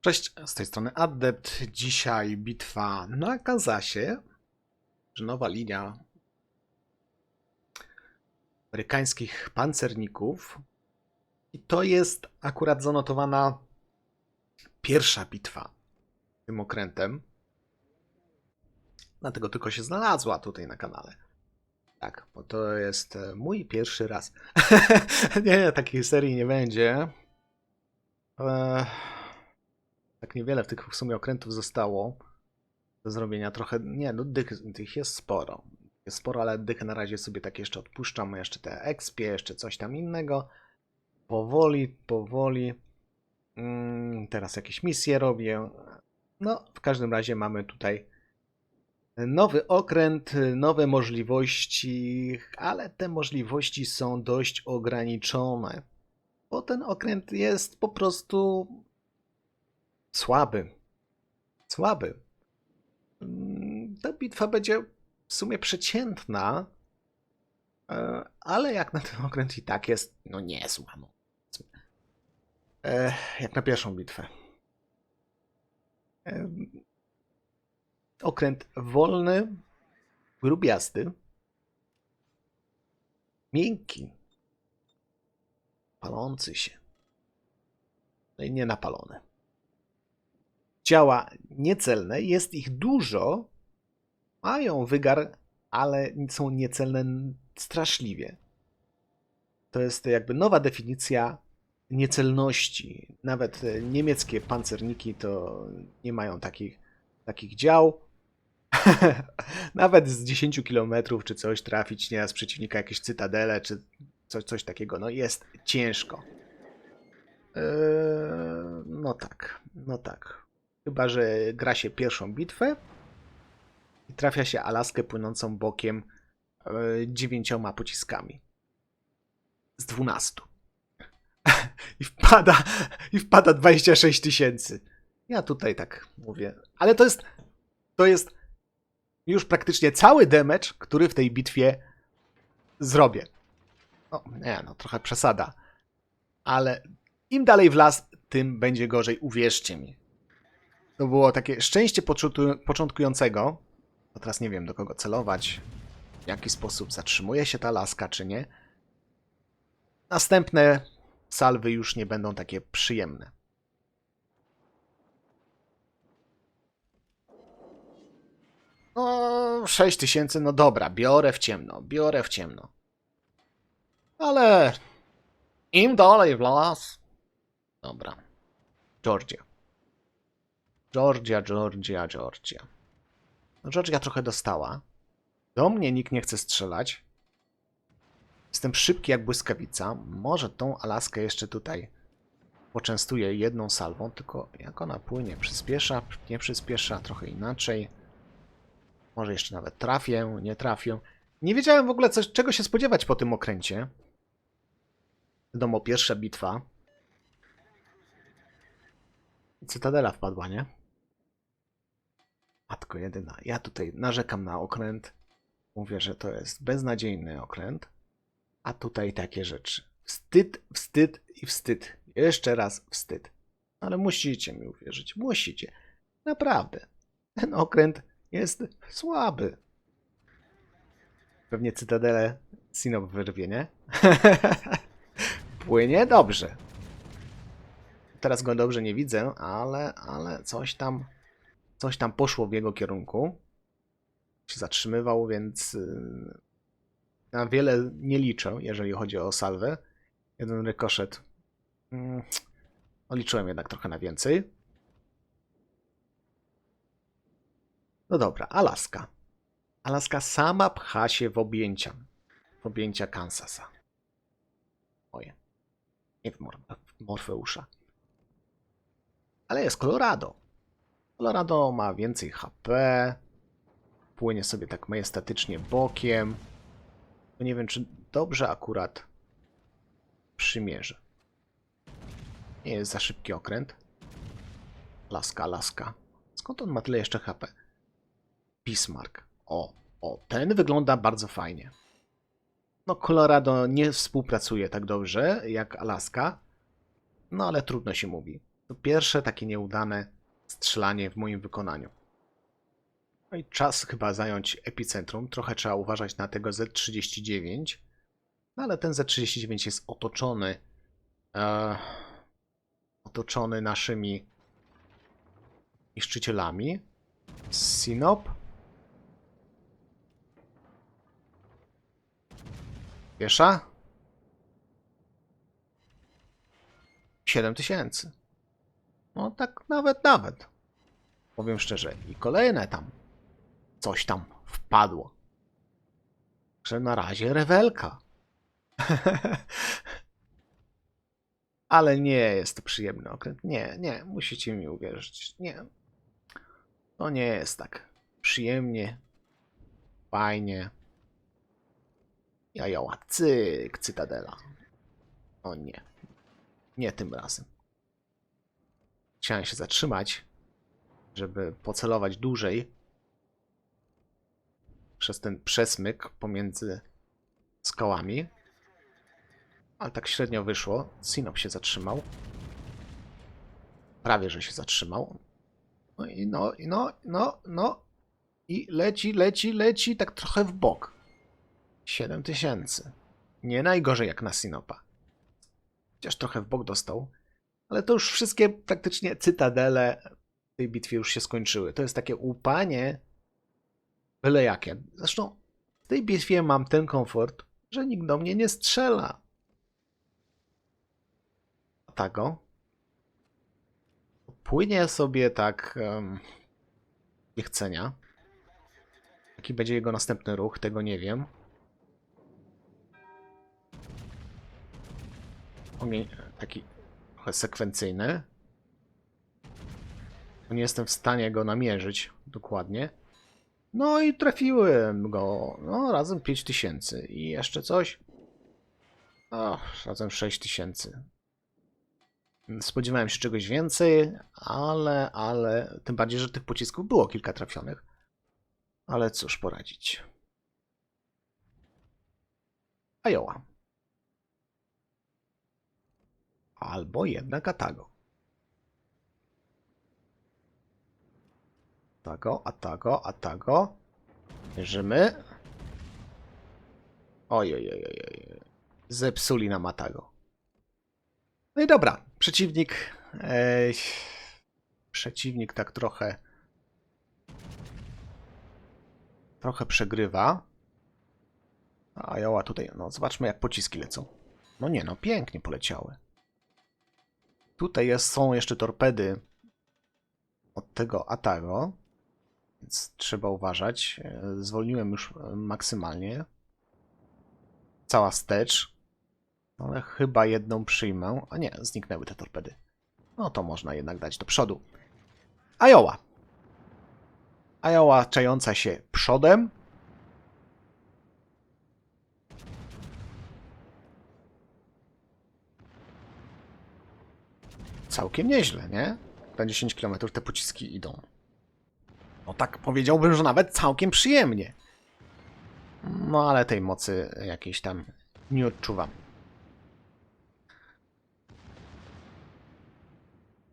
Cześć, z tej strony Adept. Dzisiaj bitwa na Kansasie. Że Nowa linia amerykańskich pancerników. I to jest akurat zanotowana pierwsza bitwa tym okrętem. Dlatego tylko się znalazła tutaj na kanale. Tak, bo to jest e, mój pierwszy raz. nie, takiej serii nie będzie. Eee, tak niewiele w tych w sumie okrętów zostało do zrobienia. Trochę, nie, no dych, tych jest sporo. Jest sporo, ale dychę na razie sobie tak jeszcze odpuszczam. Jeszcze te expie, jeszcze coś tam innego. Powoli, powoli. Mm, teraz jakieś misje robię. No, w każdym razie mamy tutaj nowy okręt, nowe możliwości, ale te możliwości są dość ograniczone. Bo ten okręt jest po prostu słaby. Słaby. Mm, Ta bitwa będzie w sumie przeciętna, e, ale jak na ten okręt i tak jest, no niezła. No. Jak na pierwszą bitwę. E, Okręt wolny, grubiasty, miękki, palący się. No i nienapalony. Działa niecelne, jest ich dużo, mają wygar, ale są niecelne straszliwie. To jest jakby nowa definicja niecelności. Nawet e, niemieckie pancerniki to nie mają takich, takich dział. Nawet z 10 km czy coś trafić nieraz przeciwnika jakieś cytadele czy coś, coś takiego. No jest ciężko. Eee, no tak, no tak. Chyba, że gra się pierwszą bitwę i trafia się Alaskę płynącą bokiem e, dziewięcioma pociskami. Z 12. I wpada, I wpada 26 tysięcy. Ja tutaj tak mówię. Ale to jest. To jest już praktycznie cały damage, który w tej bitwie zrobię. No, nie, no trochę przesada. Ale im dalej w las, tym będzie gorzej, uwierzcie mi. To było takie szczęście początku- początkującego. No teraz nie wiem, do kogo celować, w jaki sposób zatrzymuje się ta laska, czy nie. Następne salwy już nie będą takie przyjemne. No, 6 tysięcy, no dobra, biorę w ciemno, biorę w ciemno. Ale im dalej w las. Dobra. Georgia. Georgia, Georgia, Georgia. No, Georgia trochę dostała. Do mnie nikt nie chce strzelać. Jestem szybki jak błyskawica. Może tą Alaskę jeszcze tutaj poczęstuję jedną salwą, tylko jak ona płynie, przyspiesza, nie przyspiesza, trochę inaczej. Może jeszcze nawet trafię, nie trafię. Nie wiedziałem w ogóle, coś, czego się spodziewać po tym okręcie. Wiadomo, pierwsza bitwa. Cytadela wpadła, nie? Matko jedyna. Ja tutaj narzekam na okręt. Mówię, że to jest beznadziejny okręt. A tutaj takie rzeczy. Wstyd, wstyd i wstyd. Jeszcze raz wstyd. Ale musicie mi uwierzyć. Musicie. Naprawdę. Ten okręt jest słaby. Pewnie cytadelę Sinop wyrwie, nie? Płynie dobrze. Teraz go dobrze nie widzę, ale, ale coś tam, coś tam poszło w jego kierunku. Się zatrzymywał, więc yy, na wiele nie liczę, jeżeli chodzi o salwę. Jeden rykoszet. Mm, no liczyłem jednak trochę na więcej. No dobra, Alaska. Alaska sama pcha się w objęcia. W objęcia Kansasa. Moje. Nie w Morfeusza. Ale jest Colorado. Colorado ma więcej HP. Płynie sobie tak majestatycznie bokiem. To nie wiem, czy dobrze akurat przymierzę. Nie jest za szybki okręt. Laska, laska. Skąd on ma tyle jeszcze HP? Bismarck. O, o, ten wygląda bardzo fajnie. No, Colorado nie współpracuje tak dobrze jak Alaska. No, ale trudno się mówi. To pierwsze takie nieudane strzelanie w moim wykonaniu. No i czas chyba zająć epicentrum. Trochę trzeba uważać na tego Z39. No ale ten Z39 jest otoczony e, otoczony naszymi niszczycielami. Sinop. Piesza? 7 tysięcy. No tak nawet, nawet. Powiem szczerze. I kolejne tam. Coś tam wpadło. Że na razie rewelka. Ale nie jest to przyjemny okręt. Nie, nie, musicie mi uwierzyć. Nie. To nie jest tak przyjemnie, fajnie. Jajoła, cyk, cytadela. O nie. Nie tym razem. Chciałem się zatrzymać, żeby pocelować dłużej przez ten przesmyk pomiędzy skałami. Ale tak średnio wyszło. Sinop się zatrzymał. Prawie, że się zatrzymał. No i no, i no, no, no. I leci, leci, leci, tak trochę w bok. 7 tysięcy. Nie najgorzej jak na Sinopa. Chociaż trochę w bok dostał. Ale to już wszystkie praktycznie cytadele w tej bitwie już się skończyły. To jest takie łupanie byle jakie. Zresztą w tej bitwie mam ten komfort, że nikt do mnie nie strzela. A Tego. Płynie sobie tak um, niechcenia. Jaki będzie jego następny ruch, tego nie wiem. Ogień taki trochę sekwencyjny. Nie jestem w stanie go namierzyć dokładnie. No i trafiłem go. No, razem 5000. I jeszcze coś. O, razem 6000. Spodziewałem się czegoś więcej, ale, ale. Tym bardziej, że tych pocisków było kilka trafionych. Ale cóż poradzić. Ajoła. Albo jednak Atago. Atago, Atago, Atago. Bierzemy. Oj, oj, oj, oj, oj. Zepsuli nam Atago. No i dobra, przeciwnik. Ej, przeciwnik tak trochę. Trochę przegrywa. A Joła tutaj, no zobaczmy jak pociski lecą. No nie, no pięknie poleciały. Tutaj jest, są jeszcze torpedy od tego Atago, więc trzeba uważać. E, Zwolniłem już e, maksymalnie. Cała wstecz. Ale chyba jedną przyjmę. A nie, zniknęły te torpedy. No to można jednak dać do przodu. Ajoła. Ajoła czająca się przodem. Całkiem nieźle, nie? Na 10 km te pociski idą. No tak powiedziałbym, że nawet całkiem przyjemnie. No ale tej mocy jakiejś tam nie odczuwam.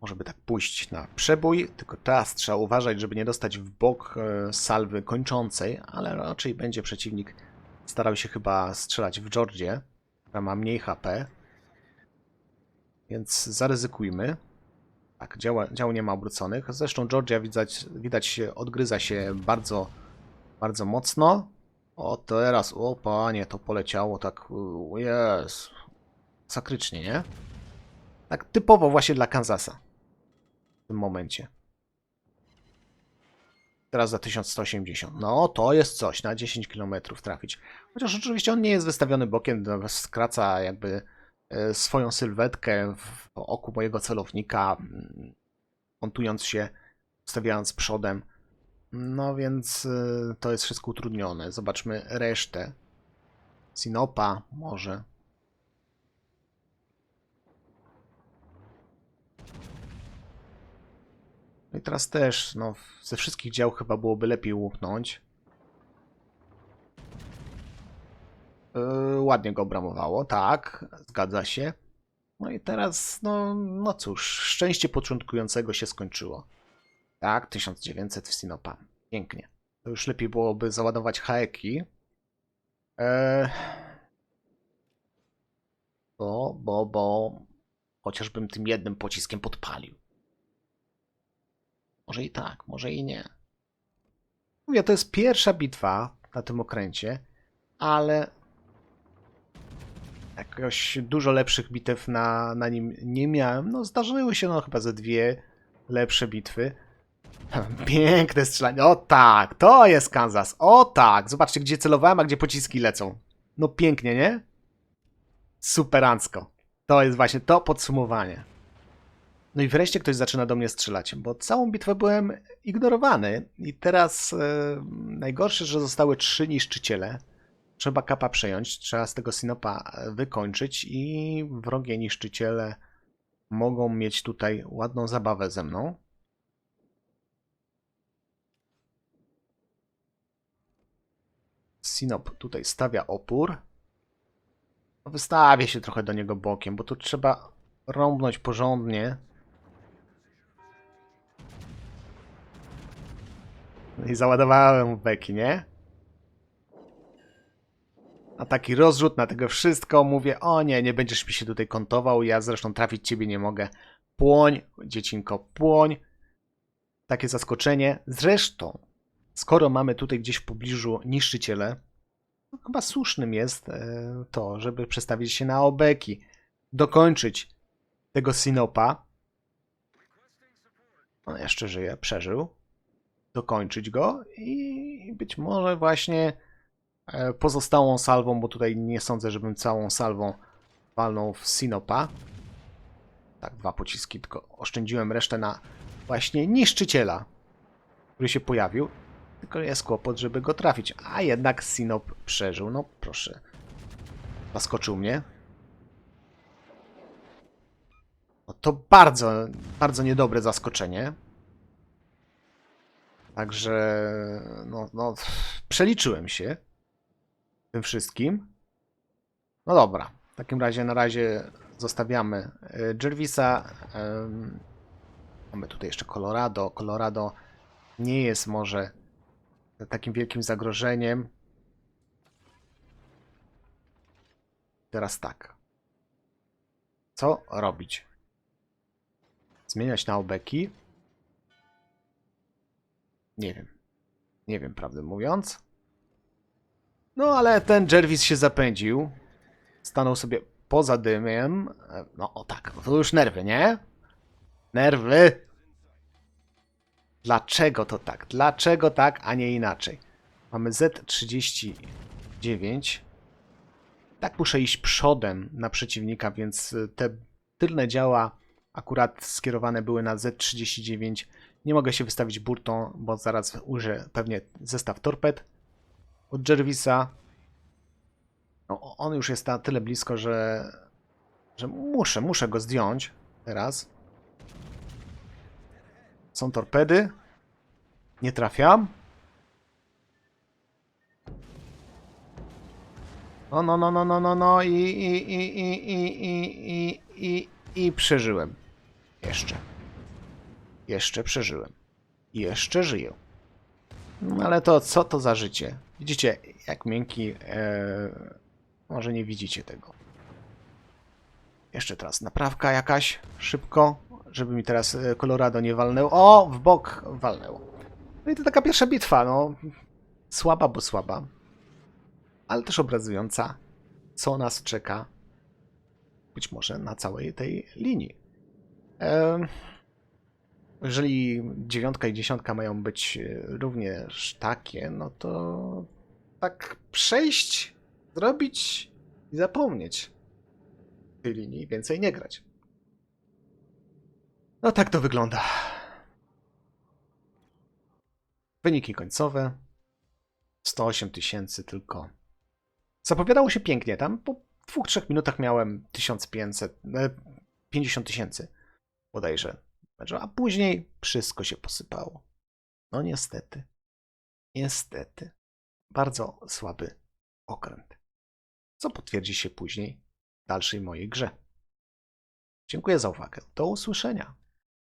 Może by tak pójść na przebój, tylko teraz trzeba uważać, żeby nie dostać w bok e, salwy kończącej, ale raczej będzie przeciwnik starał się chyba strzelać w Georgię, która ma mniej HP. Więc zaryzykujmy. Tak, działa, dział nie ma obróconych. Zresztą Georgia widać, widać odgryza się bardzo, bardzo mocno. O, teraz, o panie, to poleciało tak, jest, sakrycznie, nie? Tak typowo właśnie dla Kansasa w tym momencie. Teraz za 1180. No, to jest coś, na 10 km trafić. Chociaż oczywiście on nie jest wystawiony bokiem, no, skraca jakby swoją sylwetkę w oku mojego celownika, mm, montując się, stawiając przodem. No więc y, to jest wszystko utrudnione. Zobaczmy resztę. Sinopa może. No i teraz też, no, ze wszystkich dział chyba byłoby lepiej łupnąć. Ładnie go obramowało, tak, zgadza się. No i teraz, no, no cóż, szczęście początkującego się skończyło. Tak, 1900 w Sinopa. Pięknie. To już lepiej byłoby załadować haeki. Eee... Bo, bo, bo... Chociażbym tym jednym pociskiem podpalił. Może i tak, może i nie. Mówię, to jest pierwsza bitwa na tym okręcie, ale jakoś dużo lepszych bitew na, na nim nie miałem. No, zdarzyły się no chyba ze dwie lepsze bitwy. Piękne strzelanie. O tak, to jest Kansas. O tak, zobaczcie gdzie celowałem, a gdzie pociski lecą. No pięknie, nie? Superancko. To jest właśnie to podsumowanie. No i wreszcie ktoś zaczyna do mnie strzelać, bo całą bitwę byłem ignorowany i teraz e, najgorsze, że zostały trzy niszczyciele. Trzeba kapa przejąć, trzeba z tego Sinopa wykończyć i wrogie niszczyciele mogą mieć tutaj ładną zabawę ze mną. Sinop tutaj stawia opór. No, Wystawię się trochę do niego bokiem, bo tu trzeba rąbnąć porządnie. No i załadowałem beki, nie? A taki rozrzut na tego wszystko, mówię, o nie, nie będziesz mi się tutaj kątował, ja zresztą trafić ciebie nie mogę. Płoń, dziecinko, płoń. Takie zaskoczenie. Zresztą, skoro mamy tutaj gdzieś w pobliżu niszczyciele, chyba słusznym jest e, to, żeby przestawić się na obeki, dokończyć tego Sinopa. On jeszcze żyje, przeżył. Dokończyć go i być może właśnie pozostałą salwą, bo tutaj nie sądzę, żebym całą salwą walnął w Sinopa. Tak, dwa pociski, tylko oszczędziłem resztę na właśnie niszczyciela, który się pojawił. Tylko jest kłopot, żeby go trafić. A jednak Sinop przeżył. No proszę. Zaskoczył mnie. No to bardzo, bardzo niedobre zaskoczenie. Także, no, no, przeliczyłem się tym wszystkim. No dobra, w takim razie na razie zostawiamy e, Jervisa. Mamy tutaj jeszcze Colorado. Colorado nie jest może takim wielkim zagrożeniem. Teraz tak. Co robić? Zmieniać na obeki? Nie wiem. Nie wiem, prawdę mówiąc. No, ale ten Jervis się zapędził. Stanął sobie poza dymem. E, No, o tak, to już nerwy, nie? Nerwy! Dlaczego to tak? Dlaczego tak, a nie inaczej? Mamy Z39. Tak muszę iść przodem na przeciwnika, więc te tylne działa akurat skierowane były na Z39. Nie mogę się wystawić burtą, bo zaraz użyję pewnie zestaw torped od Jervisa. No, on już jest na tyle blisko, że, że muszę, muszę go zdjąć teraz. Są torpedy. Nie trafiam. No, no, no, no, no, no, no i, i, i, i, i, i, i, i, i przeżyłem. Jeszcze. Jeszcze przeżyłem. Jeszcze żyję. No, ale to co to za życie? Widzicie, jak miękki... E, może nie widzicie tego. Jeszcze teraz naprawka jakaś, szybko, żeby mi teraz e, Colorado nie walnęło. O, w bok walnęło. No i to taka pierwsza bitwa, no. Słaba, bo słaba. Ale też obrazująca, co nas czeka być może na całej tej linii. Em, jeżeli dziewiątka i dziesiątka mają być e, również takie, no to tak przejść, zrobić i zapomnieć tej linii więcej nie grać. No tak to wygląda. Wyniki końcowe. 108 tysięcy tylko. Zapowiadało się pięknie. Tam po dwóch, trzech minutach miałem 1500, e, 50 tysięcy bodajże. A później wszystko się posypało. No niestety. Niestety. Bardzo słaby okręt. Co potwierdzi się później w dalszej mojej grze. Dziękuję za uwagę. Do usłyszenia.